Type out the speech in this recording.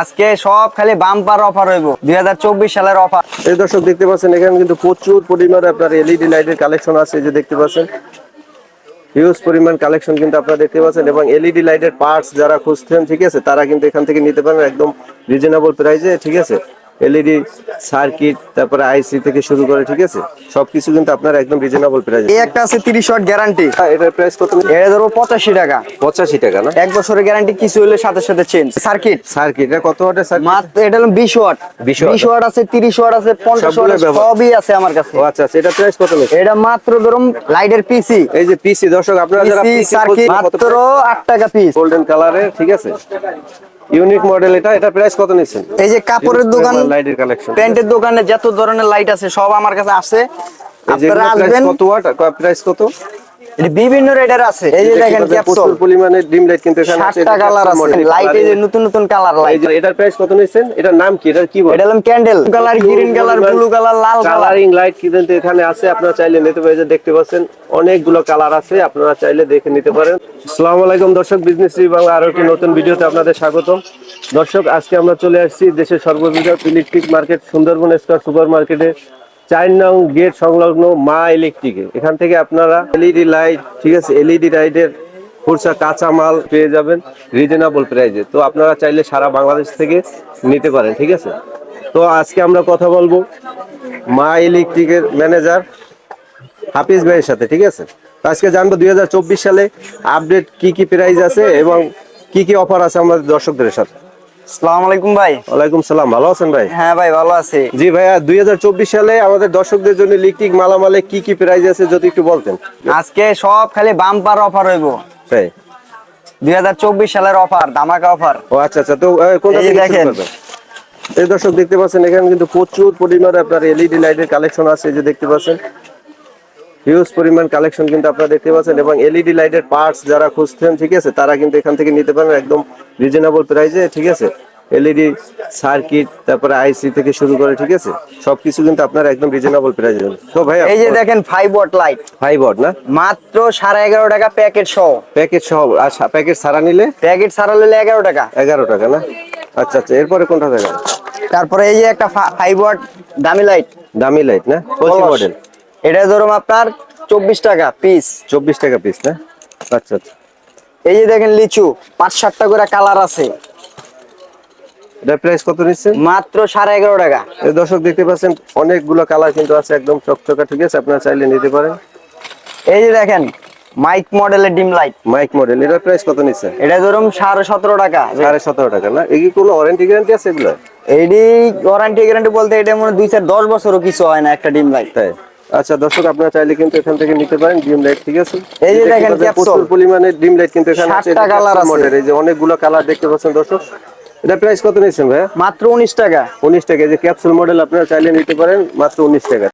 আজকে সব খালি বাম্পার অফার হইব দু হাজার চব্বিশ সালের অফার এই দর্শক দেখতে পাচ্ছেন, এখানে কিন্তু প্রচুর পরিমাণে আপনার এলইডি লাইটের কালেকশন আছে যে দেখতে পাচ্ছেন। হিউজ পরিমাণ কালেকশন কিন্তু আপনারা দেখতে পাচ্ছেন, এবং এলইডি লাইটের পার্টস যারা খুঁজছেন ঠিক আছে, তারা কিন্তু এখান থেকে নিতে পারেন একদম রিজনেবল প্রাইসে ঠিক আছে। এলইডি সার্কিট তারপরে আইসি থেকে শুরু করে ঠিক আছে? সবকিছু কিন্তু আপনার একদম রিজনেবল প্রাইসে এই একটা আছে তিরিশ ওয়াট গ্যারান্টি এটার প্রাইস কত? এটা ধরো পঁচাশি টাকা। পঁচাশি টাকা না? এক বছরের গ্যারান্টি কিছু হলে সাথে সাথে চেঞ্জ সার্কিট সার্কিট এটা কত ওয়াটের সার্কিট মাত্র এটা হলো বিশ ওয়াট। 20 বিশ ওয়াট আছে তিরিশ ওয়াট আছে পঞ্চাশ সবগুলো ওয়াট সবই আছে আমার কাছে। আচ্ছা আচ্ছা এটা প্রাইস কত নেই এটা মাত্র ধরুন লাইটের পিসি এই যে পিসি দর্শক আপনারা যারা পিসি সার্কিট মাত্র আট টাকা পিস গোল্ডেন কালারের ঠিক আছে? ইউনিক মডেল এটা এটা প্রাইস কত নিচ্ছেন? এই যে কাপড়ের দোকান লাইটের কালেকশন প্যান্টের দোকানে যত ধরনের লাইট আছে সব আমার কাছে আছে। আপনারা আসবেন। কত ওয়াট? প্রাইস কত? বিভিন্ন রেটের আছে। এই যে দেখেন ক্যাপসুল পরিমাণে ডিম লাইট কিন্তু এখানে আছে। কালার আছে লাইট এই যে নতুন নতুন কালার লাইট এটার প্রাইস কত নিচ্ছেন এটার নাম কি? এটার কি বলে? এটা হলো candle colour green colour blue colour লাল কালারিং লাইট কিন্তু এখানে আছে আপনারা চাইলে নিতে পারেন। যে দেখতে পাচ্ছেন অনেকগুলো কালার আছে আপনারা চাইলে দেখে নিতে পারেন। আসসালামু আলাইকুম দর্শক বিজনেস বাংলা আরও একটি নতুন ভিডিওতে আপনাদের স্বাগতম। দর্শক আজকে আমরা চলে আসছি দেশের সর্ববৃহৎ electric market Sundarban square super মার্কেটে চার নং গেট সংলগ্ন মা ইলেকট্রিকে এখান থেকে আপনারা এলইডি লাইট, ঠিক আছে, এলইডি লাইটের খুরসা কাঁচা মাল পেয়ে যাবেন রিজনেবল প্রাইসে তো আপনারা চাইলে সারা বাংলাদেশ থেকে নিতে পারেন, ঠিক আছে? তো আজকে আমরা কথা বলব মা ইলেকট্রিকের ম্যানেজার হাফিজ ভাইয়ের সাথে, ঠিক আছে? তো আজকে জানব দুই হাজার চব্বিশ সালে আপডেট কি কি প্রাইস আছে এবং কি কি অফার আছে আমাদের দর্শকদের সাথে। আসসালামু আলাইকুম ভাই। ওয়ালাইকুম সালাম ভালো আছেন ভাই? হ্যাঁ ভাই ভালো আছি। জি ভাইয়া দুই সালে আমাদের দর্শকদের জন্য ইলেকট্রিক মালামালে কি কি প্রাইস আছে যদি একটু বলতেন? আজকে সব খালি বাম্পার অফার হইব। তাই দুই সালের অফার ধামাকা অফার ও আচ্ছা আচ্ছা তো কোনটা দেখেন। এই দর্শক দেখতে পাচ্ছেন এখানে কিন্তু প্রচুর পরিমাণে আপনার এলইডি লাইটের কালেকশন আছে যে দেখতে পাচ্ছেন। হিউজ পরিমাণ কালেকশন কিন্তু আপনারা দেখতে পাচ্ছেন এবং এলইডি লাইটের পার্টস যারা খুঁজছেন ঠিক আছে তারা কিন্তু এখান থেকে নিতে পারেন একদম রিজনেবল প্রাইসে ঠিক আছে। এলইডি সার্কিট তারপরে আইসি থেকে শুরু করে ঠিক আছে সবকিছু কিন্তু আপনার একদম রিজনেবল প্রাইসে তো ভাই এই যে দেখেন five watt light five watt না? মাত্র সাড়ে এগারো টাকা প্যাকেট সহ। প্যাকেট সহ আর প্যাকেট সারা নিলে? প্যাকেট সারা নিলে এগারো টাকা। এগারো টাকা না? আচ্ছা আচ্ছা এরপরে কোনটা দেখান তারপরে এই যে একটা ফাইভ ওয়াট দামি লাইট দামি লাইট না? মডেল এটা ধরুন আপনার চব্বিশ টাকা পিস চব্বিশ টাকা পিস না? আচ্ছা আচ্ছা। এই যে দেখেন লিচু পাঁচ সাতটা করে কালার আছে। প্রাইস কত নিচ্ছেন? মাত্র সাড়ে এগারো টাকা। এই দর্শক দেখতে পাচ্ছেন অনেকগুলো কালার কিন্তু আছে একদম চকচকা ঠিক আছে? আপনারা চাইলে নিতে পারেন। এই যে দেখেন মাইক মডেলের ডিম লাইট মাইক মডেল এটার প্রাইস কত নিচ্ছেন এটা ধরুন সাড়ে সতেরো টাকা। সাড়ে সতেরো টাকা না? এই কোনো ওয়ারেন্টি গ্যারান্টি আছে এগুলো এইটি ওয়ারেন্টি গ্যারান্টি বলতে এটা মনে হয় দুই চার দশ বছরও কিছু হয় না একটা ডিম লাইট তাই? আচ্ছা দর্শক আপনারা চাইলে কিন্তু এখান থেকে নিতে পারেন ডিম লাইট ঠিক আছে? এই যে দেখেন। প্রচুর পরিমাণে ডিম লাইট কিন্তু এখানে আছে। কালার আছে। এই যে অনেকগুলো কালার দেখতে পাচ্ছেন দর্শক। এটা প্রাইস কত নিচ্ছেন ভাইয়া? মাত্র উনিশ টাকা। উনিশ টাকা এই যে ক্যাপসুল মডেল আপনারা চাইলে নিতে পারেন মাত্র উনিশ টাকা।